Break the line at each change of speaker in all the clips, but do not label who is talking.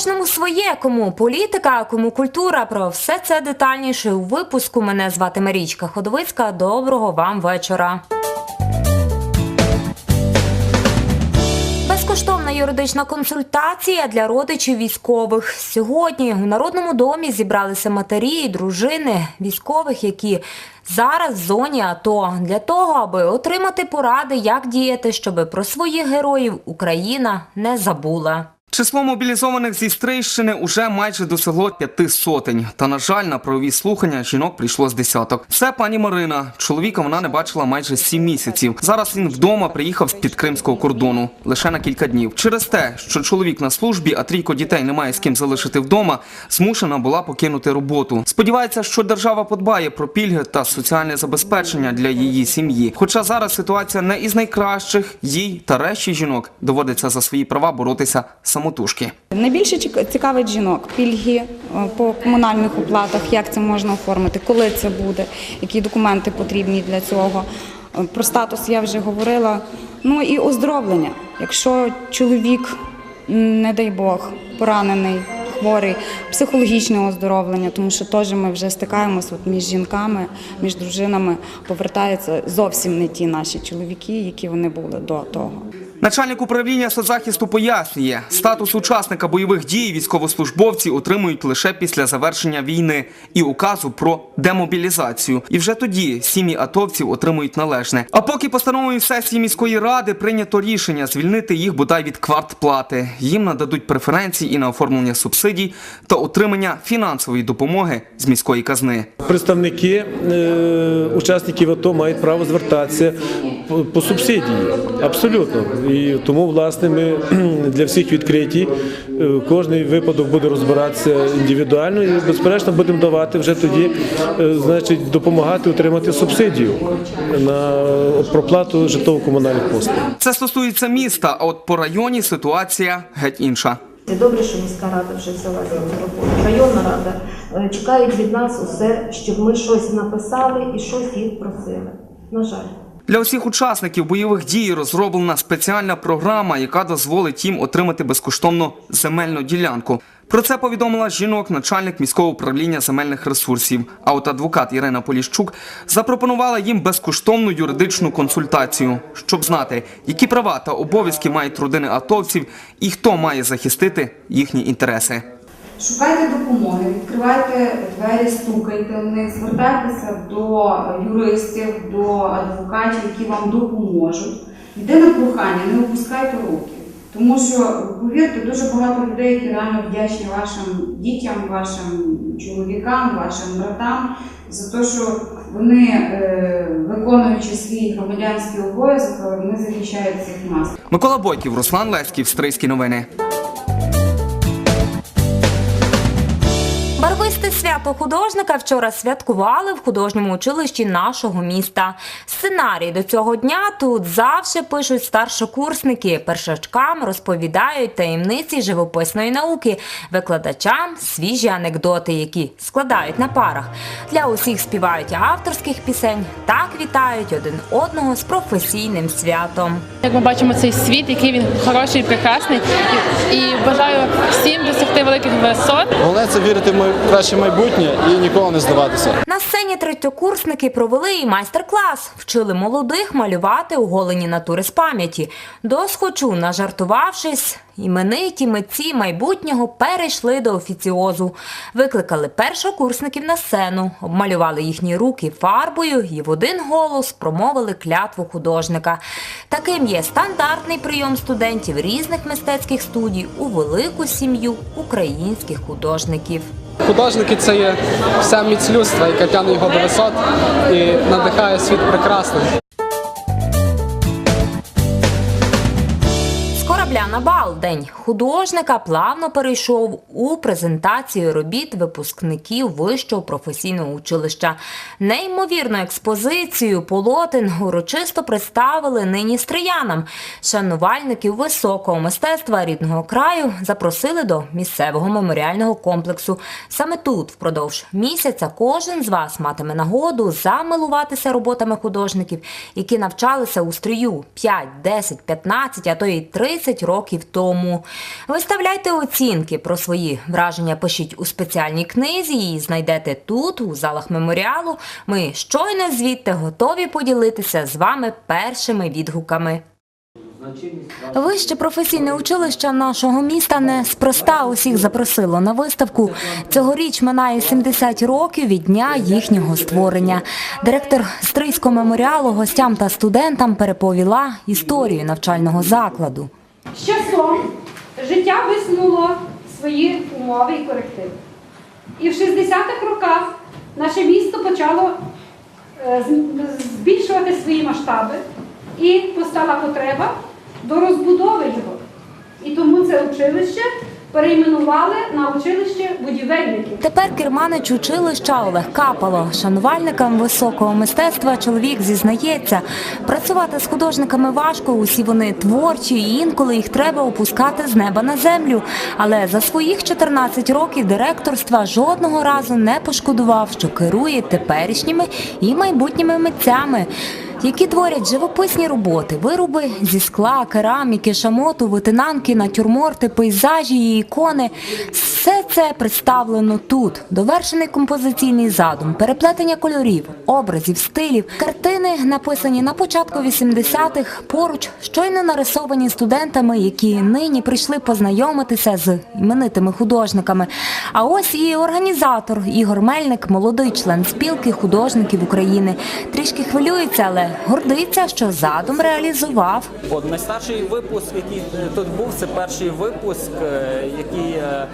Кожному своє, кому політика, кому культура. Про все це детальніше у випуску. Мене звати Марічка Ходовицька. Доброго вам вечора. Безкоштовна юридична консультація для родичів військових. Сьогодні у Народному домі зібралися матері і дружини військових, які зараз в зоні АТО, для того, аби отримати поради, як діяти, щоб про своїх героїв Україна не забула.
Число мобілізованих зі Стрийщини уже майже досягло п'яти сотень. Та на жаль, на правові слухання жінок прийшло з десяток. Це пані Марина. Чоловіка вона не бачила майже сім місяців. Зараз він вдома приїхав з під кримського кордону лише на кілька днів. Через те, що чоловік на службі, а трійко дітей немає з ким залишити вдома, змушена була покинути роботу. Сподівається, що держава подбає про пільги та соціальне забезпечення для її сім'ї. Хоча зараз ситуація не із найкращих, їй та решті жінок доводиться за свої права боротися самотужки.
Найбільше цікавить жінок пільги е, по комунальних оплатах, як це можна оформити, коли це буде, які документи потрібні для цього. Е, Про статус я вже говорила. Ну і оздоровлення. Якщо чоловік, не дай Бог, поранений, хворий, психологічне оздоровлення, тому що теж ми вже стикаємося от між жінками, між дружинами, повертаються зовсім не ті наші чоловіки, які вони були до того.
Начальник управління соцзахисту пояснює, статус учасника бойових дій військовослужбовці отримують лише після завершення війни і указу про демобілізацію. І вже тоді сім'ї атовців отримують належне. А поки постановою сесії міської ради прийнято рішення звільнити їх бодай від квартплати. Їм нададуть преференції і на оформлення субсидій та отримання фінансової допомоги з міської казни.
Представники е, учасників АТО мають право звертатися по, по субсидії. Абсолютно. І тому, власне, ми для всіх відкриті. Е, Кожний випадок буде розбиратися індивідуально і, безперечно, будемо давати вже тоді, е, значить, допомагати отримати субсидію на проплату житлово-комунальних послуг.
Це стосується міста, а от по районі ситуація геть інша.
Це добре, що міська рада вже взялася за роботу. Районна рада Е, чекають від нас усе, щоб ми щось написали і щось їх просили. На жаль.
Для усіх учасників бойових дій розроблена спеціальна програма, яка дозволить їм отримати безкоштовно земельну ділянку. Про це повідомила жінок, начальник міського управління земельних ресурсів. А от адвокат Ірина Поліщук запропонувала їм безкоштовну юридичну консультацію, щоб знати, які права та обов'язки мають родини атовців і хто має захистити їхні інтереси.
Шукайте допомоги, відкривайте двері, стукайте в них, звертайтеся до юристів, до адвокатів, які вам допоможуть. Єдине прохання, не опускайте руки. Тому що, повірте, дуже багато людей, які реально вдячні вашим дітям, вашим чоловікам, вашим братам за те, що вони, е, виконуючи свій громадянський обов'язок, вони захищають цих нас.
Микола Бойків, Руслан Леськів, Стрийські новини.
Барвисте свято художника вчора святкували в художньому училищі нашого міста. Сценарій до цього дня тут завжди пишуть старшокурсники. Першачкам розповідають таємниці живописної науки, викладачам свіжі анекдоти, які складають на парах. Для усіх співають авторських пісень. Так вітають один одного з професійним святом.
Як ми бачимо цей світ, який він хороший, прекрасний, і, і бажаю всім досягти великих висот.
Головне це вірити в май- краще майбутнє і ніколи не здаватися.
На сцені третьокурсники провели і майстер-клас. Вчили молодих малювати оголені натури з пам'яті. Досхочу, нажартувавшись, імениті митці майбутнього перейшли до офіціозу. Викликали першокурсників на сцену, обмалювали їхні руки фарбою і в один голос промовили клятву художника. Таким є стандартний прийом студентів різних мистецьких студій у велику сім'ю українських художників.
Художники це є вся міць людства, яка тягне його до висот і надихає світ прекрасним.
Корабля на бал день художника плавно перейшов у презентацію робіт випускників вищого професійного училища. Неймовірну експозицію полотен урочисто представили нині стріянам. Шанувальників високого мистецтва рідного краю запросили до місцевого меморіального комплексу. Саме тут, впродовж місяця, кожен з вас матиме нагоду замилуватися роботами художників, які навчалися у стрію 5, 10, 15, а то й 30 9 років тому. Виставляйте оцінки про свої враження. Пишіть у спеціальній книзі. Її знайдете тут, у залах меморіалу. Ми щойно звідти готові поділитися з вами першими відгуками. Вище професійне училище нашого міста не спроста усіх запросило на виставку. Цьогоріч минає 70 років від дня їхнього створення. Директор Стрийського меморіалу гостям та студентам переповіла історію навчального закладу.
З часом життя висунуло свої умови і корективи. І в 60-х роках наше місто почало е, збільшувати свої масштаби і постала потреба до розбудови його. І тому це училище перейменували на училище будівельників.
Тепер керманич училища Олег Капало. Шанувальникам високого мистецтва чоловік зізнається, працювати з художниками важко, усі вони творчі, і інколи їх треба опускати з неба на землю. Але за своїх 14 років директорства жодного разу не пошкодував, що керує теперішніми і майбутніми митцями. Які творять живописні роботи, вироби зі скла, кераміки, шамоту, витинанки, натюрморти, пейзажі і ікони. Все це представлено тут. Довершений композиційний задум, переплетення кольорів, образів, стилів, картини, написані на початку 80-х, поруч щойно нарисовані студентами, які нині прийшли познайомитися з іменитими художниками. А ось і організатор Ігор Мельник, молодий член спілки художників України. Трішки хвилюється, але гордиться, що задум реалізував.
От найстарший випуск, який е, тут був, це перший випуск, е, який е,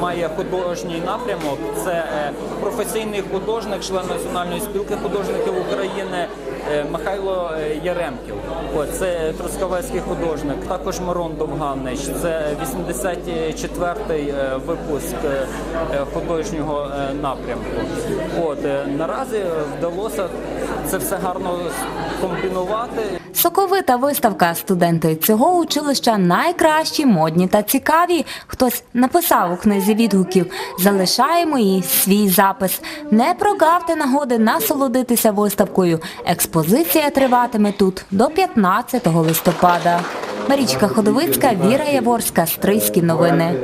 має художній напрямок. Це професійний художник, член Національної спілки художників України Михайло Яремків. От, це трускавецький художник. Також Мирон Довганич. Це 84-й е, випуск художнього напрямку. От наразі вдалося це все гарно комбінувати.
Соковита виставка студенти цього училища найкращі, модні та цікаві. Хтось написав у книзі відгуків. Залишаємо і свій запис. Не прогавте нагоди насолодитися виставкою. Експозиція триватиме тут до 15 листопада. Марічка Ходовицька, Віра Яворська, Стрийські новини.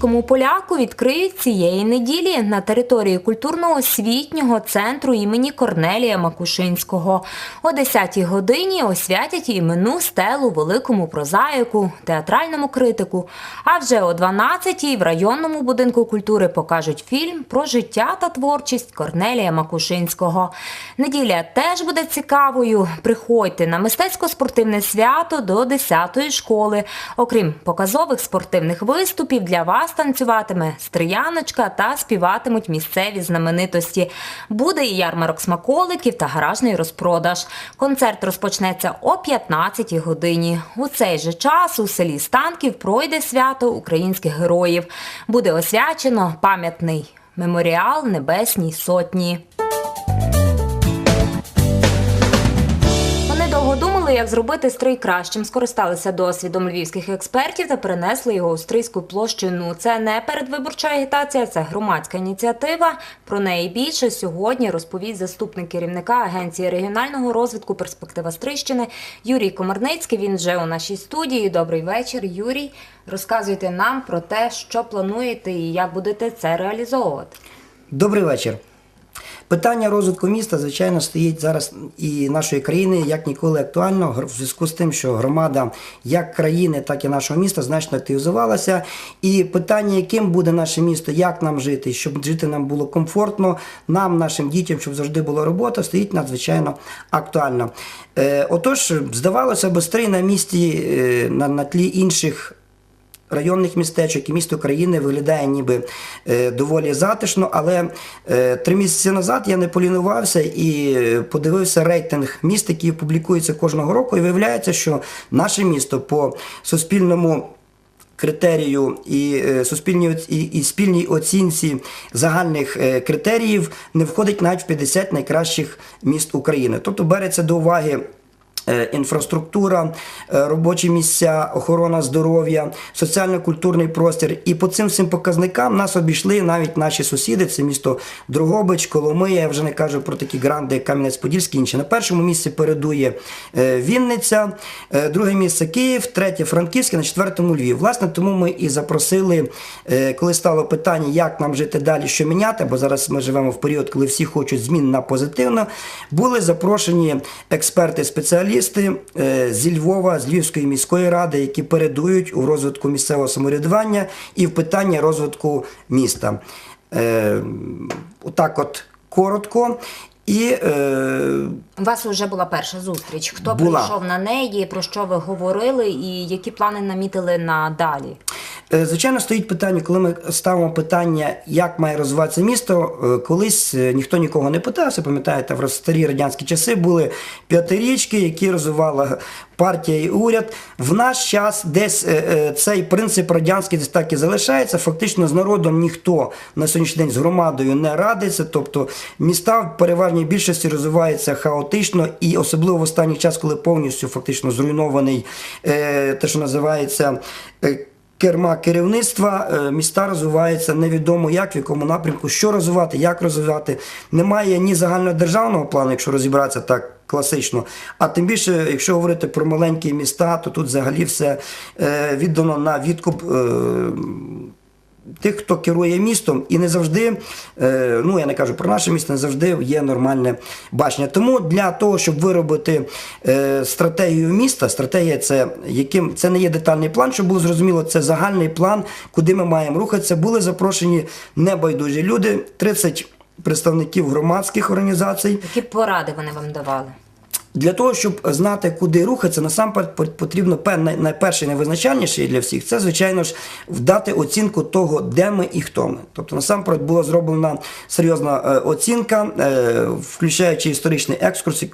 Стрийському поляку відкриють цієї неділі на території культурно-освітнього центру імені Корнелія Макушинського. О 10-й годині освятять іменну стелу великому прозаїку, театральному критику. А вже о 12-й в районному будинку культури покажуть фільм про життя та творчість Корнелія Макушинського. Неділя теж буде цікавою. Приходьте на мистецько-спортивне свято до 10-ї школи. Окрім показових спортивних виступів, для вас танцюватиме стріяночка та співатимуть місцеві знаменитості. Буде і ярмарок смаколиків та гаражний розпродаж. Концерт розпочнеться о 15-й годині. У цей же час у селі Станків пройде свято українських героїв. Буде освячено пам'ятний меморіал Небесній Сотні. Довго думали, як зробити стрий кращим. Скористалися досвідом львівських експертів та перенесли його у стрийську площину. Це не передвиборча агітація, це громадська ініціатива. Про неї більше сьогодні розповість заступник керівника Агенції регіонального розвитку Перспектива Стрийщини Юрій Комарницький. Він вже у нашій студії. Добрий вечір, Юрій. Розказуйте нам про те, що плануєте і як будете це реалізовувати.
Добрий вечір. Питання розвитку міста, звичайно, стоїть зараз і нашої країни як ніколи актуально в зв'язку з тим, що громада як країни, так і нашого міста значно активізувалася. І питання, яким буде наше місто, як нам жити, щоб жити нам було комфортно, нам, нашим дітям, щоб завжди була робота, стоїть надзвичайно актуально. Е, отож, здавалося б, на місті е, на, на тлі інших районних містечок і місто країни виглядає ніби е, доволі затишно, але е, три місяці назад я не полінувався і е, подивився рейтинг міст, який публікується кожного року, і виявляється, що наше місто по суспільному. Критерію і суспільній і, і спільній оцінці загальних критеріїв не входить навіть в 50 найкращих міст України. Тобто береться до уваги інфраструктура, е, робочі місця, охорона здоров'я, соціально-культурний простір. І по цим всім показникам нас обійшли навіть наші сусіди. Це місто Дрогобич, Коломия. Я вже не кажу про такі гранди, як Кам'янець-Подільський. Інші на першому місці передує е, Вінниця, е, друге місце Київ, третє Франківське, на четвертому Львів. Власне, тому ми і запросили, е, коли стало питання, як нам жити далі, що міняти, бо зараз ми живемо в період, коли всі хочуть змін на позитивно. Були запрошені експерти-спеціалісти е, зі Львова, з Львівської міської ради, які передують у розвитку місцевого самоврядування і в питання розвитку міста. Е, Отак, от коротко. І е,
У вас вже була перша зустріч. Хто
Була.
прийшов на неї, про що ви говорили, і які плани намітили на далі?
Е, Звичайно, стоїть питання, коли ми ставимо питання, як має розвиватися місто. е, Колись е, ніхто нікого не питався. Пам'ятаєте, в старі радянські часи були п'ятирічки, які розвивала партія і уряд. В наш час десь е, е, цей принцип радянський десь так і залишається. Фактично з народом ніхто на сьогоднішній день з громадою не радиться. Тобто міста в переважній більшості розвиваються хаотично, і особливо в останній час, коли повністю фактично зруйнований е, те, що називається. Е, керма керівництва е, міста розвиваються невідомо як, в якому напрямку, що розвивати, як розвивати. Немає ні загальнодержавного плану, якщо розібратися так класично. А тим більше, якщо говорити про маленькі міста, то тут взагалі все е, віддано на відкуп. Тих, хто керує містом, і не завжди, е, ну я не кажу про наше місто, не завжди є нормальне бачення. Тому для того, щоб виробити е, стратегію міста, стратегія це яким це не є детальний план, щоб було зрозуміло, це загальний план, куди ми маємо рухатися. Були запрошені небайдужі люди, 30 представників громадських організацій.
Які поради вони вам давали?
Для того, щоб знати, куди рухатися, насамперед потрібно пе- най- найперше найвизначальніше для всіх, це, звичайно ж, вдати оцінку того, де ми і хто ми. Тобто, насамперед була зроблена серйозна е, оцінка, е, включаючи історичний екскурс,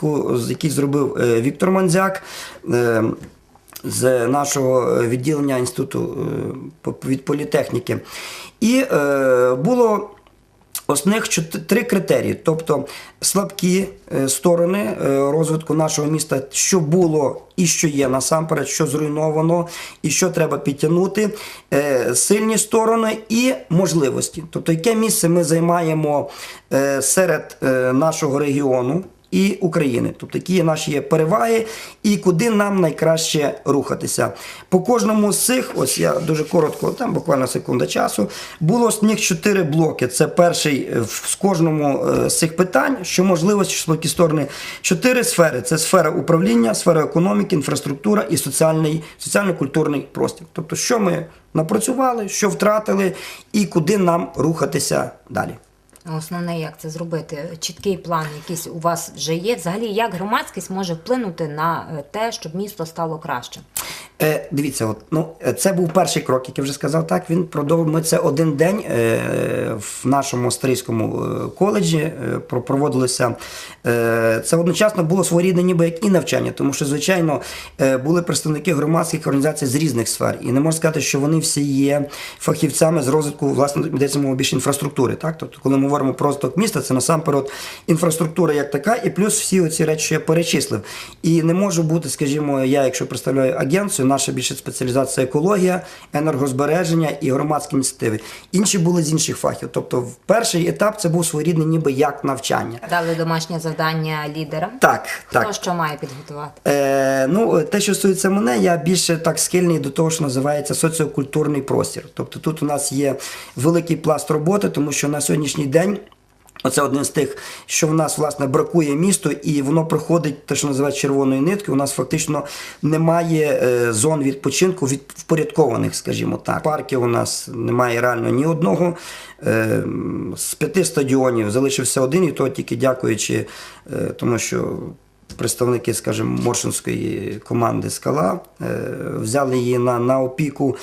який зробив е, Віктор Манзяк. з нашого відділення інституту від політехніки. І було Основних три критерії, тобто слабкі е, сторони е, розвитку нашого міста, що було і що є насамперед, що зруйновано, і що треба підтягнути, е, сильні сторони і можливості. Тобто, яке місце ми займаємо серед нашого регіону. І України, тобто які наші є переваги, і куди нам найкраще рухатися. По кожному з цих, ось я дуже коротко, там буквально секунда часу, було з них чотири блоки. Це перший е, з кожному е, з цих питань, що можливості, що слабкі сторони. Чотири сфери: це сфера управління, сфера економіки, інфраструктура і соціальний, соціально-культурний простір. Тобто, що ми напрацювали, що втратили, і куди нам рухатися далі.
Основне, як це зробити? Чіткий план якийсь у вас вже є. Взагалі, як громадськість може вплинути на е, те, щоб місто стало краще?
Е, дивіться, от, ну, це був перший крок, який вже сказав. Так, він продовжив. Ми це один день е, в нашому австрійському е, коледжі е, про- проводилося. Е, це одночасно було своєрідне ніби як і навчання, тому що, звичайно, е, були представники громадських організацій з різних сфер. І не можна сказати, що вони всі є фахівцями з розвитку, власне, йдеться мова більше інфраструктури. Так? Тобто, коли ми говоримо про розвиток міста, це насамперед інфраструктура як така, і плюс всі оці речі, я перечислив. І не може бути, скажімо, я, якщо представляю агенцію, наша більше спеціалізація екологія, енергозбереження і громадські ініціативи. Інші були з інших фахів. Тобто, в перший етап це був своєрідний ніби як навчання.
Дали домашнє завдання лідерам?
Так, так.
Хто що має підготувати?
Е, ну, те, що стосується мене, я більше так схильний до того, що називається соціокультурний простір. Тобто тут у нас є великий пласт роботи, тому що на сьогоднішній день. Оце один з тих, що в нас власне бракує місту, і воно проходить те, що називають червоною ниткою. У нас фактично немає е, зон відпочинку від впорядкованих, скажімо так. Парків у нас немає реально ні одного. Е, з п'яти стадіонів залишився один, і то тільки дякуючи е, тому, що представники, скажімо, Моршинської команди Скала е, взяли її на, на опіку.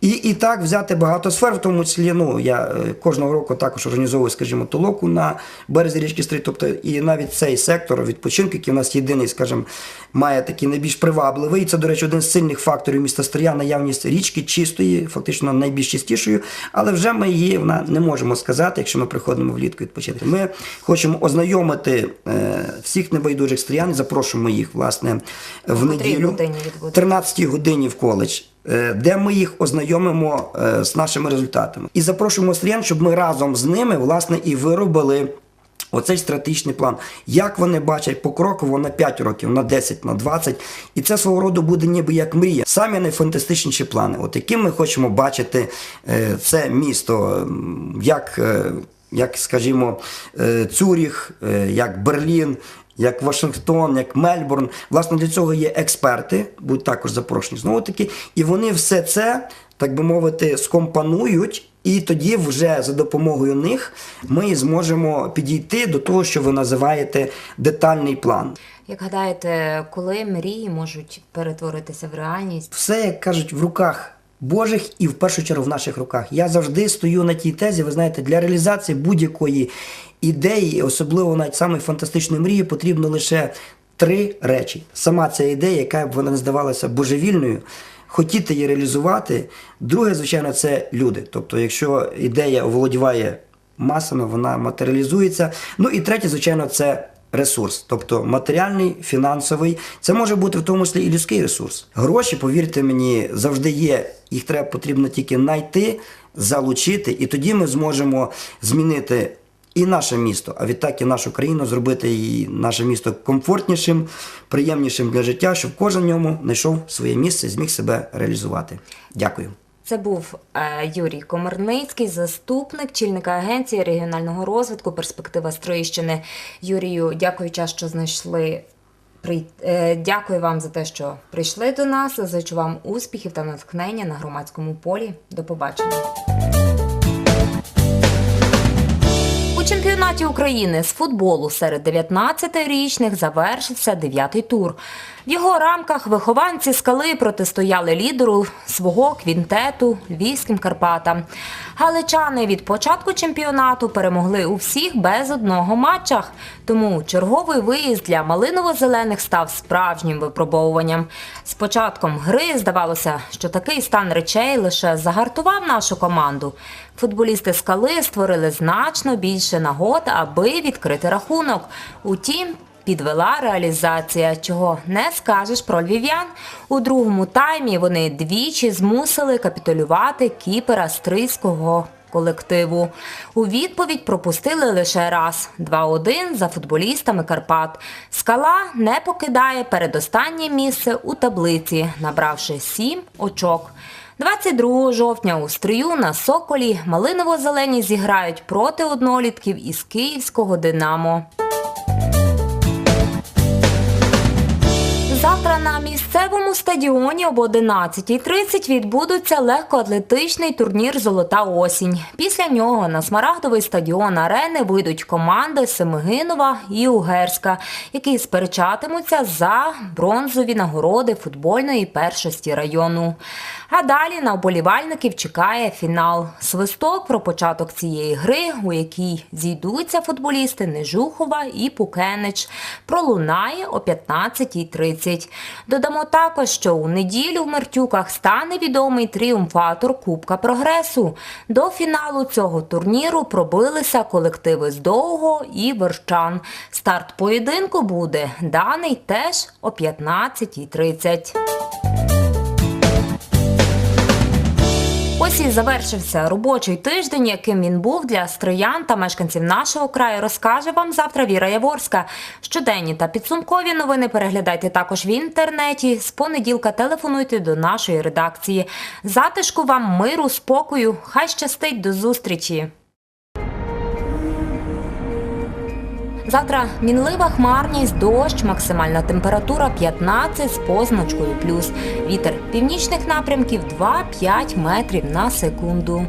І, і так взяти багато сфер, в тому числі, ну, я е, кожного року також організовую, скажімо, толоку на березі річки Стрий. Тобто, і навіть цей сектор відпочинку, який у нас єдиний, скажімо, має такий найбільш привабливий. І це, до речі, один з сильних факторів міста Стрия, наявність річки чистої, фактично найбільш чистішою, але вже ми її вона не можемо сказати, якщо ми приходимо влітку відпочити. Ми хочемо ознайомити е, всіх небайдужих стріян навчання. Запрошуємо їх власне в неділю
годині відбудеться?
13 годині в коледж. е, Де ми їх ознайомимо е, з нашими результатами, і запрошуємо стріян, щоб ми разом з ними власне і виробили Оцей стратегічний план, як вони бачать покроково на 5 років, на 10, на 20. І це свого роду буде ніби як мрія. Самі найфантастичніші плани. От яким ми хочемо бачити е, це місто, як, як скажімо, Цюріх, як Берлін. Як Вашингтон, як Мельбурн, власне, для цього є експерти, будуть також запрошені знову таки, і вони все це, так би мовити, скомпонують і тоді вже за допомогою них ми зможемо підійти до того, що ви називаєте детальний план.
Як гадаєте, коли мрії можуть перетворитися в реальність?
Все, як кажуть, в руках Божих і в першу чергу в наших руках. Я завжди стою на тій тезі, ви знаєте, для реалізації будь-якої ідеї, особливо навіть самої фантастичної мрії, потрібно лише три речі. Сама ця ідея, яка б вона не здавалася божевільною. Хотіти її реалізувати. Друге, звичайно, це люди. Тобто, якщо ідея оволодіває масами, вона матеріалізується. Ну і третє, звичайно, це ресурс, тобто матеріальний, фінансовий. Це може бути в тому числі і людський ресурс. Гроші, повірте мені, завжди є. Їх треба потрібно тільки знайти, залучити, і тоді ми зможемо змінити. І наше місто, а відтак і нашу країну зробити і наше місто комфортнішим, приємнішим для життя, щоб кожен в ньому знайшов своє місце, і зміг себе реалізувати. Дякую.
Це був е, Юрій Комарницький, заступник чільника агенції регіонального розвитку Перспектива Строїщини. Юрію, дякую, що знайшли. Е, Дякую вам за те, що прийшли до нас. Зачу вам успіхів та натхнення на громадському полі. До побачення. Чемпіонаті України з футболу серед 19-річних завершився дев'ятий тур. В його рамках вихованці скали протистояли лідеру свого квінтету львівським Карпатам. Галичани від початку чемпіонату перемогли у всіх без одного матчах. Тому черговий виїзд для малиново-зелених став справжнім випробовуванням. З початком гри здавалося, що такий стан речей лише загартував нашу команду. Футболісти скали створили значно більше нагод, аби відкрити рахунок. Утім, підвела реалізація, чого не скажеш про львів'ян. У другому таймі вони двічі змусили капітулювати кіпера стрийського колективу. У відповідь пропустили лише раз 2-1 за футболістами Карпат. Скала не покидає передостаннє місце у таблиці, набравши 7 очок. 22 жовтня у стрию на Соколі малиново-зелені зіграють проти однолітків із київського Динамо. Завтра на місцевому стадіоні об 11.30 відбудеться легкоатлетичний турнір Золота осінь. Після нього на смарагдовий стадіон арени вийдуть команди Семигинова і Угерська, які сперечатимуться за бронзові нагороди футбольної першості району. А далі на вболівальників чекає фінал. Свисток про початок цієї гри, у якій зійдуться футболісти Нежухова і Пукенич, пролунає о 15.30. Додамо також, що у неділю в Мертюках стане відомий тріумфатор Кубка Прогресу. До фіналу цього турніру пробилися колективи з Довго і Верщан. Старт поєдинку буде даний теж о 15.30. Ось і завершився робочий тиждень, яким він був для стриян та мешканців нашого краю. Розкаже вам завтра Віра Яворська. Щоденні та підсумкові новини переглядайте також в інтернеті. З понеділка телефонуйте до нашої редакції. Затишку вам миру, спокою. Хай щастить до зустрічі. Завтра мінлива хмарність, дощ, максимальна температура 15 з позначкою плюс. Вітер північних напрямків 2-5 метрів на секунду.